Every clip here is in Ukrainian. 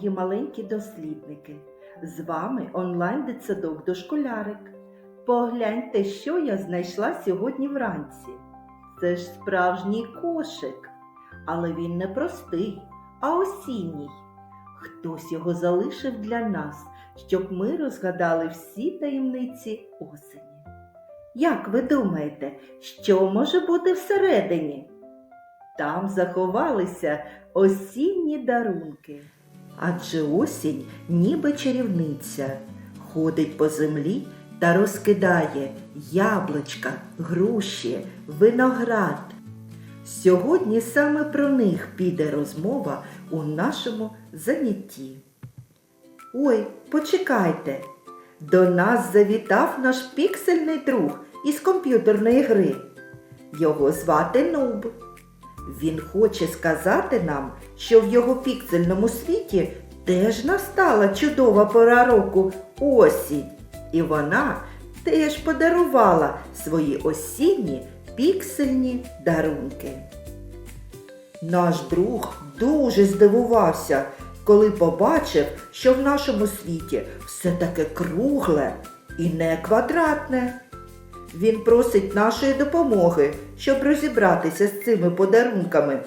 мої маленькі дослідники. З вами онлайн-дитсадок дошколярик. Погляньте, що я знайшла сьогодні вранці. Це ж справжній кошик, але він не простий, а осінній. Хтось його залишив для нас, щоб ми розгадали всі таємниці осені. Як ви думаєте, що може бути всередині? Там заховалися осінні дарунки. Адже осінь ніби чарівниця, ходить по землі та розкидає яблучка, груші, виноград. Сьогодні саме про них піде розмова у нашому занятті. Ой, почекайте. До нас завітав наш піксельний друг із комп'ютерної гри. Його звати Нуб. Він хоче сказати нам, що в його піксельному світі теж настала чудова пора року осінь, і вона теж подарувала свої осінні піксельні дарунки. Наш друг дуже здивувався, коли побачив, що в нашому світі все таке кругле і не квадратне. Він просить нашої допомоги, щоб розібратися з цими подарунками,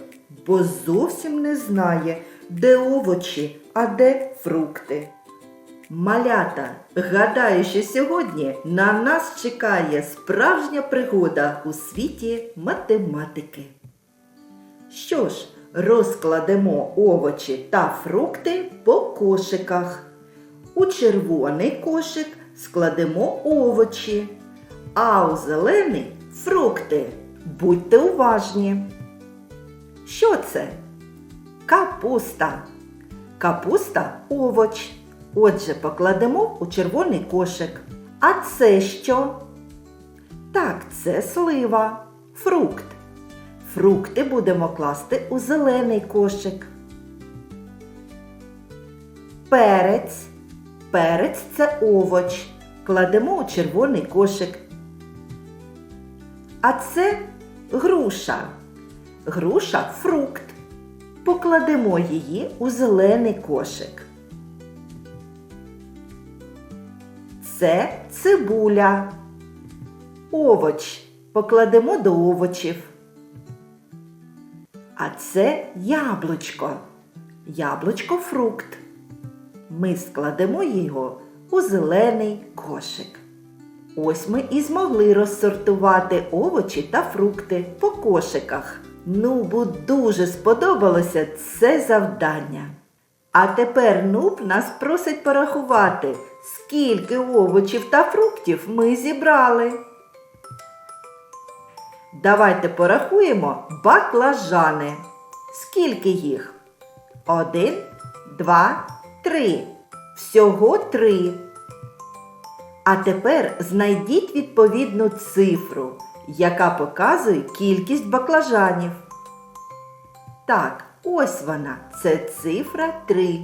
бо зовсім не знає, де овочі, а де фрукти. Малята, гадаю, що сьогодні на нас чекає справжня пригода у світі математики. Що ж, розкладемо овочі та фрукти по кошиках. У червоний кошик складемо овочі, а у зелений фрукти. Будьте уважні. Що це? Капуста. Капуста овоч. Отже, покладемо у червоний кошик. А це що? Так, це слива, фрукт. Фрукти будемо класти у зелений кошик. Перець. Перець це овоч. Кладемо у червоний кошик. А це груша. Груша фрукт. Покладемо її у зелений кошик. Це цибуля. Овоч. Покладемо до овочів. А це яблучко. Яблучко фрукт. Ми складемо його у зелений кошик. Ось ми і змогли розсортувати овочі та фрукти по кошиках. Нубу дуже сподобалося це завдання. А тепер Нуб нас просить порахувати, скільки овочів та фруктів ми зібрали. Давайте порахуємо баклажани. Скільки їх? Один, два, три. Всього три. А тепер знайдіть відповідну цифру, яка показує кількість баклажанів. Так, ось вона. Це цифра 3.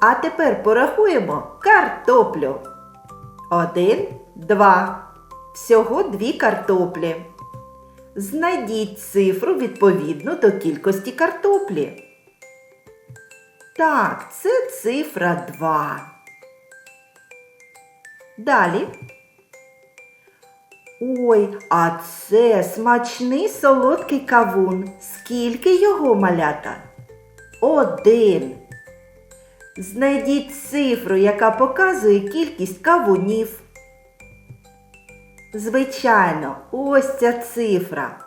А тепер порахуємо картоплю. Один, два. Всього дві картоплі. Знайдіть цифру відповідну до кількості картоплі. Так, це цифра 2. Далі. Ой, а це смачний солодкий кавун. Скільки його малята? Один. Знайдіть цифру, яка показує кількість кавунів. Звичайно, ось ця цифра.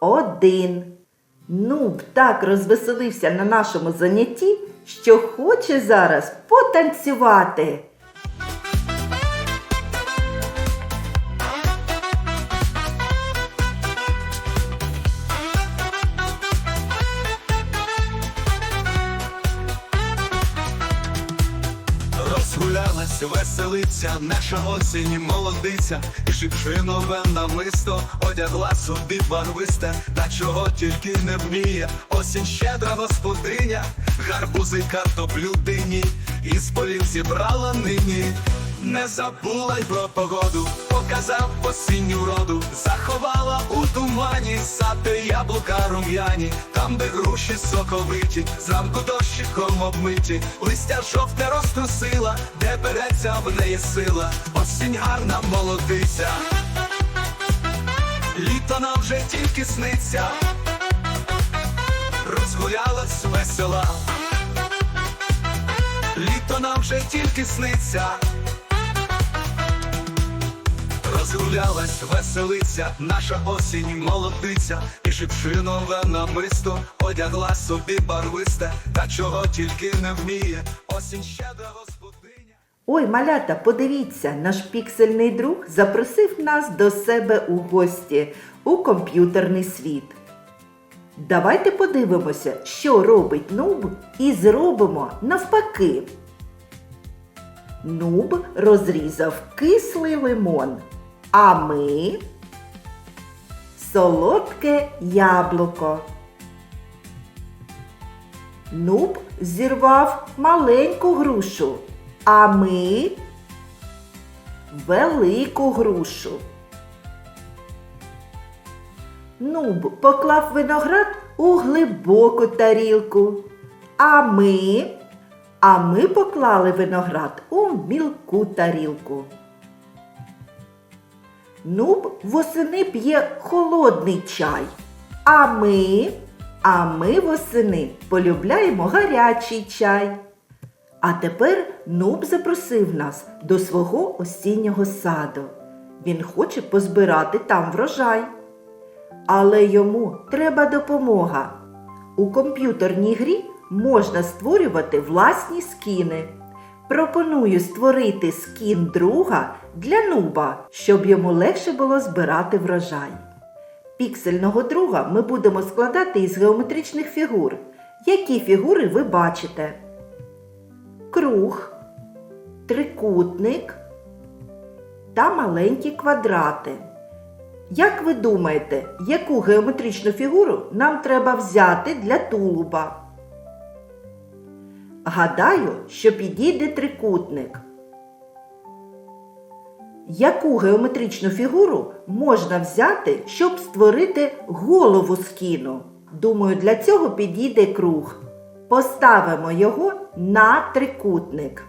Один. Нуб так розвеселився на нашому занятті, що хоче зараз потанцювати. Розгулялась, веселиться, наша осінь молодиця, і шипшинове намисто одягла собі барвисте, та чого тільки не вміє, осінь щедра господиня, гарбузи картоплю дині, з полів зібрала нині. Не забула й про погоду, показав осінню роду, заховала у тумані, сати яблука рум'яні, там, де груші соковиті, зранку дощиком обмиті, листя жовте розтрусила, де береться в неї сила, осінь гарна молодиця, літо нам вже тільки сниться, розгулялась весела. Літо нам вже тільки сниться. Розгулялась, веселиця, наша осінь молодиця, і шипшинове намисто одягла собі барвисте, та чого тільки не вміє, осінь щедра господиня. Ой, малята, подивіться, наш піксельний друг запросив нас до себе у гості у комп'ютерний світ. Давайте подивимося, що робить Нуб, і зробимо навпаки. Нуб розрізав кислий лимон, а ми солодке яблуко. Нуб зірвав маленьку грушу, а ми велику грушу. Нуб поклав виноград у глибоку тарілку, а ми, а ми поклали виноград у мілку тарілку. Нуб восени п'є холодний чай, а ми, а ми восени полюбляємо гарячий чай. А тепер Нуб запросив нас до свого осіннього саду. Він хоче позбирати там врожай. Але йому треба допомога. У комп'ютерній грі можна створювати власні скіни. Пропоную створити скін друга для нуба, щоб йому легше було збирати врожай. Піксельного друга ми будемо складати із геометричних фігур. Які фігури ви бачите? Круг, трикутник та маленькі квадрати. Як ви думаєте, яку геометричну фігуру нам треба взяти для тулуба? Гадаю, що підійде трикутник. Яку геометричну фігуру можна взяти, щоб створити голову скіну? Думаю, для цього підійде круг. Поставимо його на трикутник.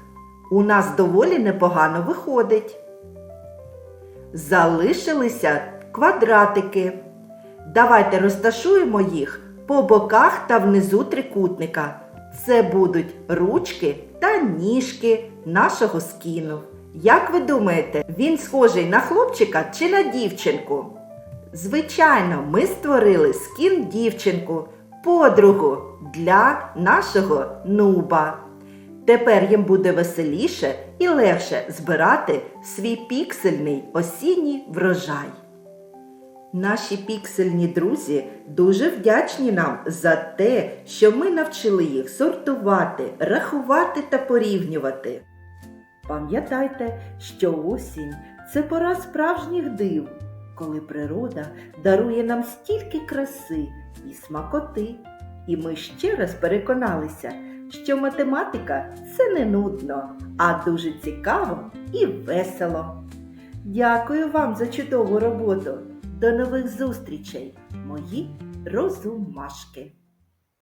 У нас доволі непогано виходить. Залишилися квадратики. Давайте розташуємо їх по боках та внизу трикутника. Це будуть ручки та ніжки нашого скіну. Як ви думаєте, він схожий на хлопчика чи на дівчинку? Звичайно, ми створили скін дівчинку, подругу для нашого нуба. Тепер їм буде веселіше і легше збирати свій піксельний осінній врожай. Наші піксельні друзі дуже вдячні нам за те, що ми навчили їх сортувати, рахувати та порівнювати. Пам'ятайте, що осінь це пора справжніх див, коли природа дарує нам стільки краси і смакоти. І ми ще раз переконалися, що математика це не нудно, а дуже цікаво і весело. Дякую вам за чудову роботу. До нових зустрічей, мої розумашки!